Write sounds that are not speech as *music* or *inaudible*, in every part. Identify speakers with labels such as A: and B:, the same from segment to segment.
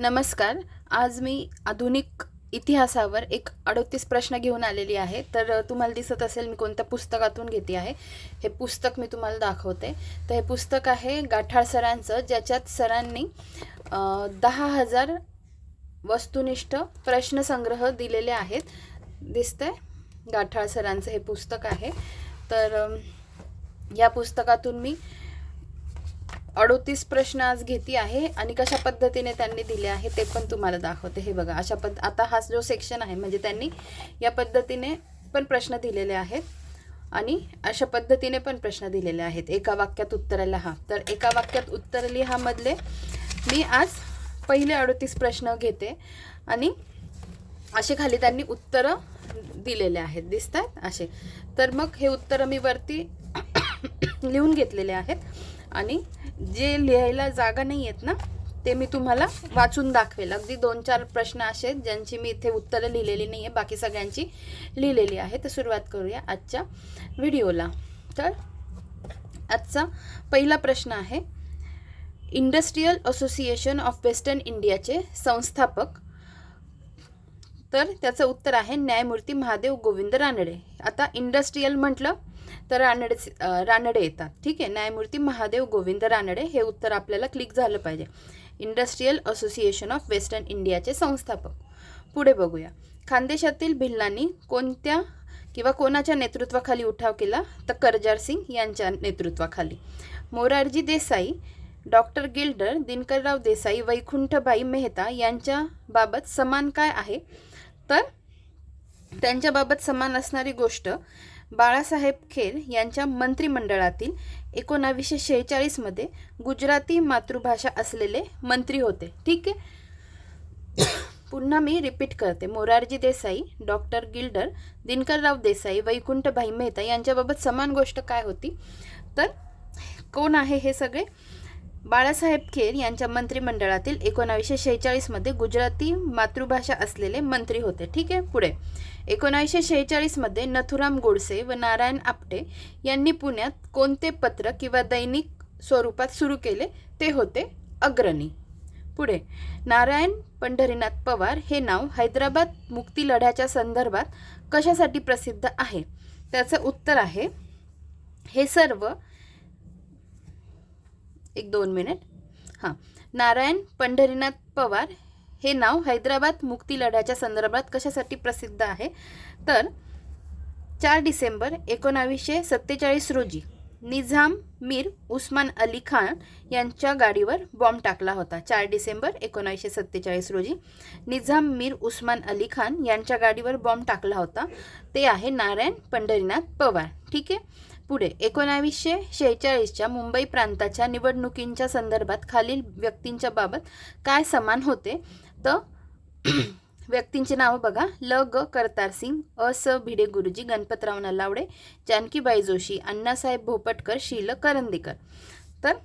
A: नमस्कार. आज मी आधुनिक इतिहासावर एक अडोतीस प्रश्न घेऊन आलेली आहे. तर तुम्हाला दिसत असेल मी कोणत्या पुस्तकातून घेते आहे. हे पुस्तक मी तुम्हाला दाखवते. तर हे पुस्तक आहे गाठाळ सरांचं ज्याच्यात सरांनी दहा हजार वस्तुनिष्ठ प्रश्नसंग्रह दिलेले आहेत. दिसतंय? गाठाळ सरांचं हे पुस्तक आहे. तर या पुस्तकातून मी अडोतीस प्रश्न आज घेते आहे आणि कशा पद्धतीने त्यांनी दिले आहे ते पण तुम्हाला दाखवते. हे बघा अशा पद्ध आता हा जो सेक्शन आहे म्हणजे त्यांनी या पद्धतीने पण प्रश्न दिलेले आहेत आणि अशा पद्धतीने पण प्रश्न दिलेले आहेत. एका वाक्यात उत्तर लिहा. तर एका वाक्यात उत्तर लिहामधले मी आज पहिले अडोतीस प्रश्न घेते आणि असे खाली त्यांनी उत्तरं दिलेले आहेत. दिसतात? असे. तर मग हे उत्तरं मी वरती *coughs* लिहून घेतलेले आहेत आणि जे लिहायला जागा नाही आहेत ना ते मी तुम्हाला वाचून दाखवेल. अगदी दोन चार प्रश्न असे आहेत ज्यांची मी इथे उत्तरं लिहिलेली नाही आहे बाकी सगळ्यांची लिहिलेली आहे. तर सुरुवात करूया आजच्या व्हिडिओला. तर आजचा पहिला प्रश्न आहे इंडस्ट्रीयल असोसिएशन ऑफ वेस्टर्न इंडियाचे संस्थापक. तर त्याचं उत्तर आहे न्यायमूर्ती महादेव गोविंद रानडे. आता इंडस्ट्रीयल म्हटलं तर रानडे रानडे येतात. ठीक आहे? न्यायमूर्ती महादेव गोविंद रानडे हे उत्तर आपल्याला क्लिक झालं पाहिजे. इंडस्ट्रीयल असोसिएशन ऑफ वेस्टर्न इंडियाचे संस्थापक. पुढे बघूया. खानदेशातील भिल्लांनी कोणत्या किंवा कोणाच्या नेतृत्वाखाली उठाव केला? तर करजार सिंग यांच्या नेतृत्वाखाली. मोरारजी देसाई डॉक्टर गिल्डर दिनकरराव देसाई वैकुंठबाई मेहता यांच्याबाबत समान काय आहे? तर त्यांच्याबाबत समान असणारी गोष्ट बाळासाहेब खेर यांच्या मंत्रिमंडळातील एकोणावीसशे शेहेचाळीसमध्ये गुजराती मातृभाषा असलेले मंत्री होते. ठीक आहे? पुन्हा मी रिपीट करते. मोरारजी देसाई डॉक्टर गिल्डर दिनकरराव देसाई वैकुंठभाई मेहता यांच्याबाबत समान गोष्ट काय होती? तर कोण आहे हे सगळे? बाळासाहेब खेर यांच्या मंत्रिमंडळातील एकोणावीसशे शेहेचाळीसमध्ये गुजराती मातृभाषा असलेले मंत्री होते. ठीक आहे? पुढे. एकोणावीसशे शेहेचाळीसमध्ये नथुराम गोडसे व नारायण आपटे यांनी पुण्यात कोणते पत्र किंवा दैनिक स्वरूपात सुरू केले? ते होते अग्रणी. पुढे. नारायण पंढरीनाथ पवार हे नाव हैदराबाद मुक्ती लढ्याच्या संदर्भात कशासाठी प्रसिद्ध आहे? त्याचं उत्तर आहे हे सर्व एक दोन मिनिट. हां. नारायण पंढरीनाथ पवार हे नाव हैदराबाद मुक्ती लढ्याच्या संदर्भात कशासाठी प्रसिद्ध आहे? तर चार डिसेंबर एकोणावीसशे सत्तेचाळीस रोजी निझाम मीर उस्मान अली खान यांच्या गाडीवर बॉम्ब टाकला होता. चार डिसेंबर एकोणावीसशे सत्तेचाळीस रोजी निझाम मीर उस्मान अली खान यांच्या गाडीवर बॉम्ब टाकला होता. ते आहे नारायण पंढरीनाथ पवार. ठीक आहे? पुढे एकोणावीसशे शेहेचाळीसच्या मुंबई प्रांताच्या निवडणुकींच्या संदर्भात खालील व्यक्तींच्या बाबत काय समान होते? तर *clears throat* व्यक्तींची नावं बघा. ल. ग. करतार सिंग अ. स. भिडे गुरुजी गणपतराव नलावडे जानकीबाई जोशी अण्णासाहेब भोपटकर शील करंदीकर. तर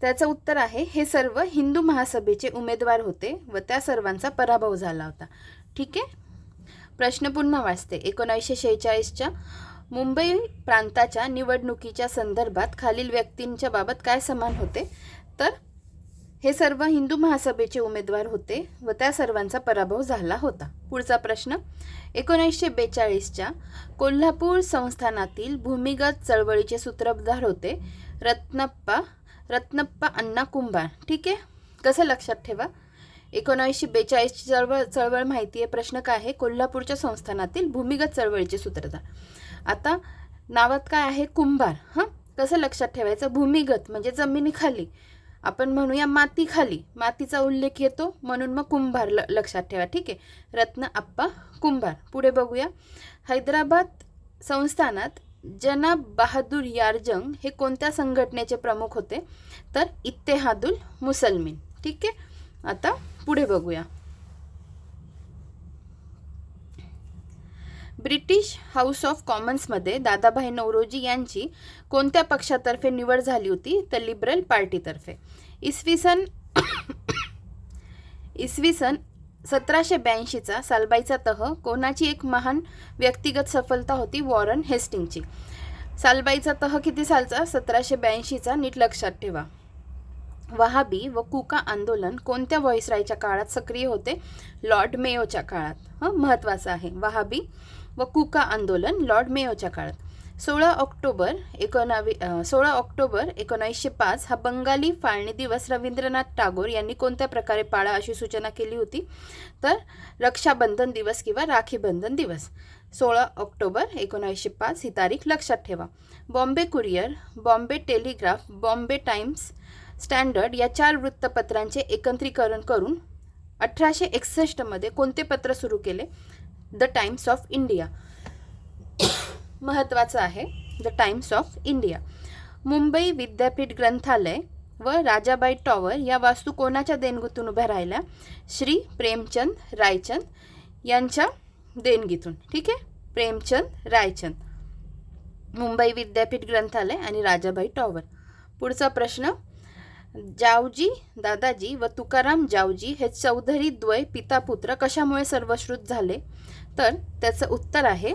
A: त्याचं उत्तर आहे हे सर्व हिंदू महासभेचे उमेदवार होते व त्या सर्वांचा पराभव झाला होता. ठीक आहे? प्रश्न पुन्हा वाचते. एकोणावीसशे शेहेचाळीसच्या मुंबई प्रांताच्या निवडणुकीच्या संदर्भात खालील व्यक्तींच्या बाबत काय समान होते? तर हे सर्व हिंदू महासभेचे उमेदवार होते व त्या सर्वांचा पराभव झाला होता. पुढचा प्रश्न एकोणीसशे बेचाळीसच्या कोल्हापूर संस्थानातील भूमिगत चळवळीचे सूत्रधार होते रत्नप्पा रत्नप्पा अण्णा कुंभार. ठीक आहे? कसं लक्षात ठेवा? एकोणावीसशे बेचाळीसची चळवळ चळवळ माहिती आहे प्रश्न काय आहे? कोल्हापूरच्या संस्थानातील भूमिगत चळवळीचे सूत्रधार. आता नावात काय आहे? कुंभार. हां? कसं लक्षात ठेवायचं? भूमिगत म्हणजे जमिनीखाली. आपण म्हणूया मातीखाली. मातीचा उल्लेख येतो म्हणून मग कुंभार ल लक्षात ठेवा ठीक आहे? रत्न आप्पा कुंभार. पुढे बघूया. हैदराबाद संस्थानात जनाब बहादूर यारजंग हे कोणत्या संघटनेचे प्रमुख होते? तर इत्तेहादुल मुसलमिन. ठीक आहे? आता पुढे बघूया. ब्रिटिश हाऊस ऑफ कॉमन्समध्ये दादाभाई नौरोजी यांची कोणत्या पक्षातर्फे निवड झाली होती तर लिबरल पार्टीतर्फे. इसवी सन *coughs* इसवी सन सतराशे ब्याऐंशीचा सालबाईचा तह कोणाची एक महान व्यक्तिगत सफलता होती? वॉरन हेस्टिंगची. सालबाईचा तह किती सालचा? सतराशे ब्याऐंशीचा नीट लक्षात ठेवा. वहाबी व कुका आंदोलन कोणत्या व्हॉइसरायच्या काळात सक्रिय होते? लॉर्ड मेयोच्या काळात. हं महत्त्वाचं आहे. वहाबी व कुका आंदोलन लॉर्ड मेयोच्या काळात. सोळा ऑक्टोबर एकोणावी सोळा ऑक्टोबर एकोणावीसशे पाच हा बंगाली फाळणी दिवस रवींद्रनाथ टागोर यांनी कोणत्या प्रकारे पाळा अशी सूचना केली होती? तर रक्षाबंधन दिवस किंवा राखीबंधन दिवस. सोळा ऑक्टोबर एकोणावीसशे पाच ही तारीख लक्षात ठेवा. Bombay Courier Bombay Telegraph Bombay Times Standard या चार वृत्तपत्रांचे एकत्रीकरण करून अठराशे एकसष्टमध्ये कोणते पत्र सुरू केले? The Times of India. महत्त्वाचं आहे the Times of India. Mumbai विद्यापीठ ग्रंथालय व राजाबाई टॉवर या वास्तू कोणाच्या देणगीतून उभ्या राहिल्या? श्री प्रेमचंद रायचंद यांच्या देणगीतून. ठीक आहे? प्रेमचंद रायचंद. मुंबई विद्यापीठ ग्रंथालय आणि राजाबाई टॉवर. पुढचा प्रश्न जावजी दादाजी व तुकाराम जावजी हे चौधरी द्वय पिता पुत्र कशामुळे सर्वश्रुत झाले? तर त्याचं उत्तर आहे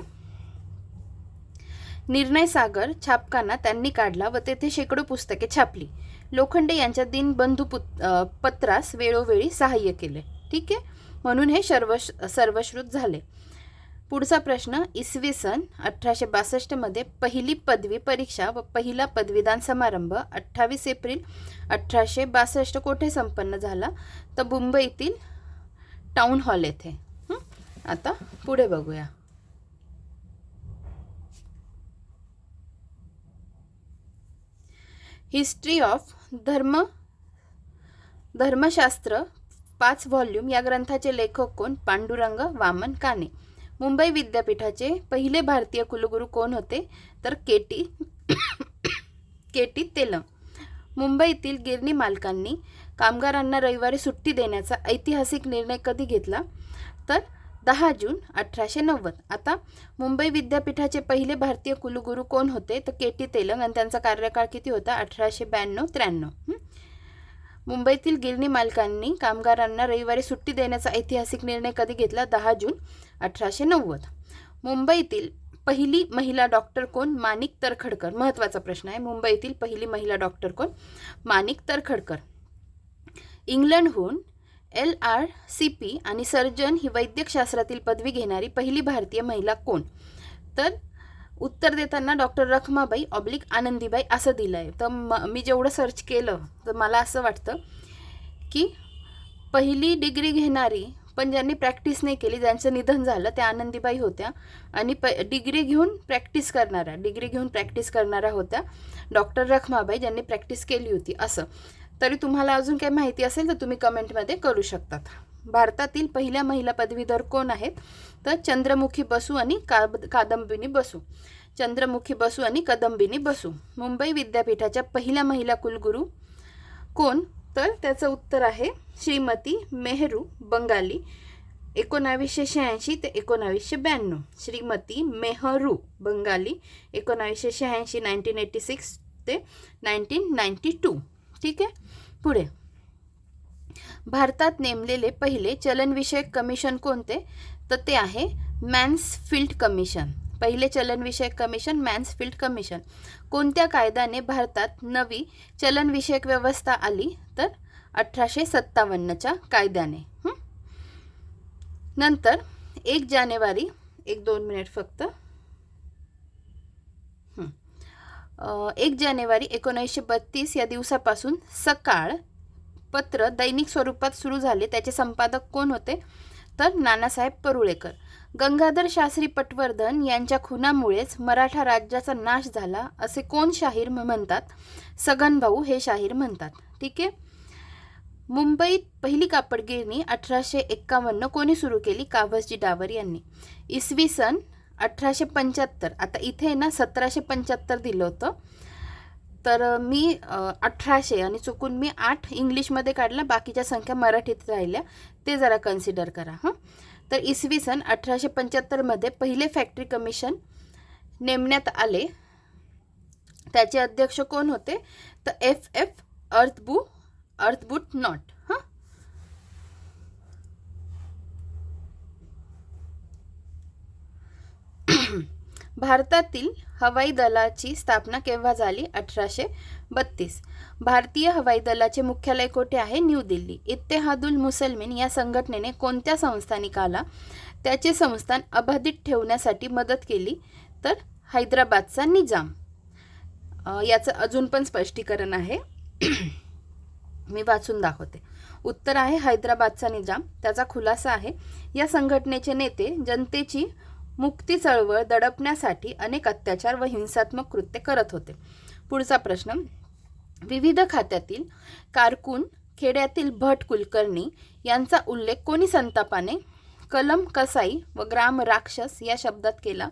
A: निर्णय सागर छापखाना त्यांनी काढला व तेथे शेकडो पुस्तके छापली. लोखंडे यांच्या दिनबंधू पुत पत्रास वेळोवेळी सहाय्य केले. ठीक आहे? म्हणून हे सर्व सर्वश्रुत झाले. पुढचा प्रश्न इसवी सन अठराशे बासष्टमध्ये पहिली पदवी परीक्षा व पहिला पदवीदान समारंभ अठ्ठावीस एप्रिल अठराशे बासष्ट कोठे संपन्न झाला? तर मुंबईतील टाउन हॉल येथे. आता पुढे बघूया. हिस्ट्री ऑफ धर्म धर्मशास्त्र पाच व्हॉल्यूम या ग्रंथाचे लेखक कोण? पांडुरंग वामन काने. मुंबई विद्यापीठाचे पहिले भारतीय कुलगुरू कोण होते? तर K T K T Telang. मुंबईतील गिरणी मालकांनी कामगारांना रविवारी सुट्टी देण्याचा ऐतिहासिक निर्णय कधी घेतला? तर दहा जून अठराशे नव्वद. आता मुंबई विद्यापीठाचे पहिले भारतीय कुलगुरू कोण होते? तर के टी तेलंग आणि त्यांचा कार्यकाळ किती होता? अठराशे ब्याण्णव त्र्याण्णव. मुंबईतील गिरणी मालकांनी कामगारांना रविवारी सुट्टी देण्याचा ऐतिहासिक निर्णय कधी घेतला? दहा जून अठराशे नव्वद. मुंबईतील पहिली महिला डॉक्टर कोण? माणिक तरखडकर. महत्त्वाचा प्रश्न आहे. मुंबईतील पहिली महिला डॉक्टर कोण? माणिक तरखडकर. इंग्लंडहून एल आर सी पी आणि सर्जन ही वैद्यकशास्त्रातील पदवी घेणारी पहिली भारतीय महिला कोण? तर उत्तर देताना डॉक्टर रखमाबाई ऑब्लिक आनंदीबाई असं दिलं आहे तर म मी जेवढं सर्च केलं तर मला असं वाटतं की पहिली डिग्री घेणारी पण ज्यांनी प्रॅक्टिस नाही केली ज्यांचं निधन झालं त्या आनंदीबाई होत्या. आणि प डिग्री घेऊन प्रॅक्टिस करणाऱ्या डिग्री घेऊन प्रॅक्टिस करणाऱ्या होत्या डॉक्टर रखमाबाई ज्यांनी प्रॅक्टिस केली होती. असं. तरी तुम्हाला अजून काही माहिती असेल तर तुम्ही कमेंटमध्ये करू शकतात. भारतातील पहिल्या महिला पदवीधर कोण आहेत? तर चंद्रमुखी बसू आणि काब कादंबिनी बसू. चंद्रमुखी बसू आणि कदंबिनी बसू. मुंबई विद्यापीठाच्या पहिल्या महिला कुलगुरू कोण? तर त्याचं उत्तर आहे श्रीमती मेहरू बंगाली एकोणावीसशे शहाऐंशी ते एकोणावीसशे ब्याण्णव. श्रीमती मेहरू बंगाली एकोणावीसशे शहाऐंशी नाईन्टीन एटी सिक्स ते नाईन्टीन नाईन्टी टू ठीक आहे? पुढे. भारतात नेमलेले पहिले चलनविषयक कमिशन कोणते? तर ते आहे मॅन्सफिल्ड कमिशन. पहिले चलनविषयक कमिशन मॅन्सफिल्ड कमिशन कोणत्या कायद्याने भारतात नवी चलनविषयक व्यवस्था आली? तर अठराशे सत्तावन्नच्या कायद्याने. नंतर एक जानेवारी एक दोन मिनिट फक्त. एक जानेवारी एकोणीसशे बत्तीस या दिवसापासून सकाळ पत्र दैनिक स्वरूपात सुरू झाले. त्याचे संपादक कोण होते? तर नानासाहेब परुळेकर. गंगाधर शास्त्री पटवर्धन यांच्या खुनामुळेच मराठा राज्याचा नाश झाला असे कोण शाहीर म्हणतात? सगन भाऊ हे शाहीर म्हणतात. ठीक आहे? मुंबईत पहिली कापडगिरणी अठराशे एक्कावन्न कोणी सुरू केली? कावसजी डावर यांनी. इसवी सन अठराशे पंच्याहत्तर. आता इथे ना सतराशे पंच्याहत्तर दिलं होतं. तर मी अठराशे आणि चुकून मी आठ इंग्लिशमध्ये काढल्या बाकीच्या संख्या मराठीत राहिल्या. ते जरा कन्सिडर करा हां? तर इसवी सन अठराशे पंच्याहत्तरमध्ये पहिले फॅक्टरी कमिशन नेमण्यात आले. त्याचे अध्यक्ष कोण होते? तर एफ एफ अर्थबू अर्थबूट नॉट. हां? भारतातील हवाई दलाची स्थापना केव्हा झाली? अठराशे बत्तीस. भारतीय हवाई दलाचे मुख्यालय कोठे आहे? न्यू दिल्ली. इत्तेहादुल मुसलमिन या संघटनेने कोणत्या संस्थानिकाला त्याचे संस्थान अबाधित ठेवण्यासाठी मदत केली? तर हैदराबादचा निजाम. याचं अजून पण स्पष्टीकरण आहे. मी वाचून दाखवते. उत्तर आहे हैदराबादचा निजाम. त्याचा खुलासा आहे. या संघटनेचे नेते जनतेची मुक्ती चळवळ दडपण्यासाठी अनेक अत्याचार व हिंसात्मक कृत्य करत होते. पुढचा प्रश्न. विविध खात्यातील कारकून खेड्यातील भट कुलकर्णी यांचा उल्लेख कोणी संतापाने? कलम कसाई व ग्राम राक्षस या शब्दात केला.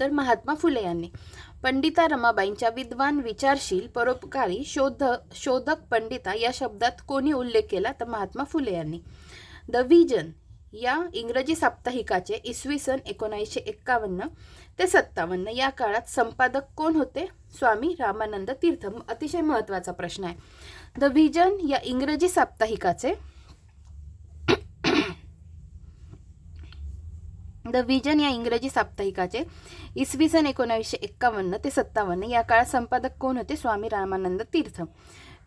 A: तर महात्मा फुले यांनी. पंडिता रमाबाईंच्या विद्वान विचारशील परोपकारी शोध शोधक पंडिता या शब्दात कोणी उल्लेख केला? तर महात्मा फुले यांनी. द विजन या इंग्रजी साप्ताहिकाचे इसवी सन एकोणीसशे एक्कावन्न ते सत्तावन्न या काळात संपादक कोण होते? स्वामी रामानंद तीर्थ. अतिशय महत्त्वाचा प्रश्न आहे. द विजन या इंग्रजी साप्ताहिकाचे *clears throat* द व्हिजन या इंग्रजी साप्ताहिकाचे इसवी सन एकोणावीसशे एक्कावन्न ते सत्तावन्न या काळात संपादक कोण होते? स्वामी रामानंद तीर्थ.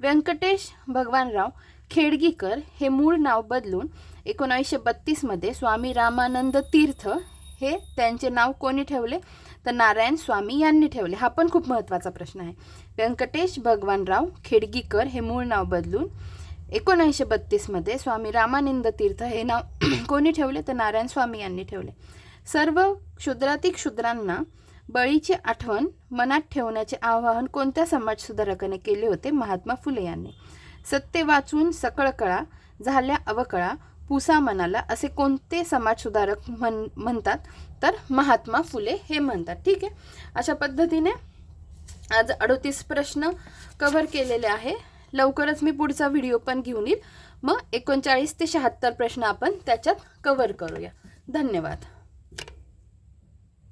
A: व्यंकटेश भगवानराव खेडगीकर हे मूळ नाव बदलून एकोणावीसशे बत्तीसमध्ये स्वामी रामानंद तीर्थ हे त्यांचे नाव कोणी ठेवले? तर नारायण स्वामी यांनी ठेवले. हा पण खूप महत्त्वाचा प्रश्न आहे. व्यंकटेश भगवानराव खेडगीकर हे मूळ नाव बदलून एकोणीसशे बत्तीसमध्ये स्वामी रामानंद तीर्थ हे नाव *clears throat* कोणी ठेवले? तर नारायण स्वामी यांनी ठेवले. सर्व क्षुद्रातील क्षुद्रांना बळीची आठवण मनात ठेवण्याचे आवाहन कोणत्या समाजसुधारकाने केले होते? महात्मा फुले यांनी. सत्य वाचून सकळ कळा झाल्या अवकळा पुसा मनाला असे कोणते समाजसुधारक म्हण म्हणतात तर महात्मा फुले हे म्हणतात. ठीक आहे? अशा पद्धतीने आज अडोतीस प्रश्न कव्हर केलेले आहे. लवकरच मी पुढचा व्हिडिओ पण घेऊन येईल. मग एकोणचाळीस ते शहात्तर प्रश्न आपण त्याच्यात कव्हर करूया. धन्यवाद.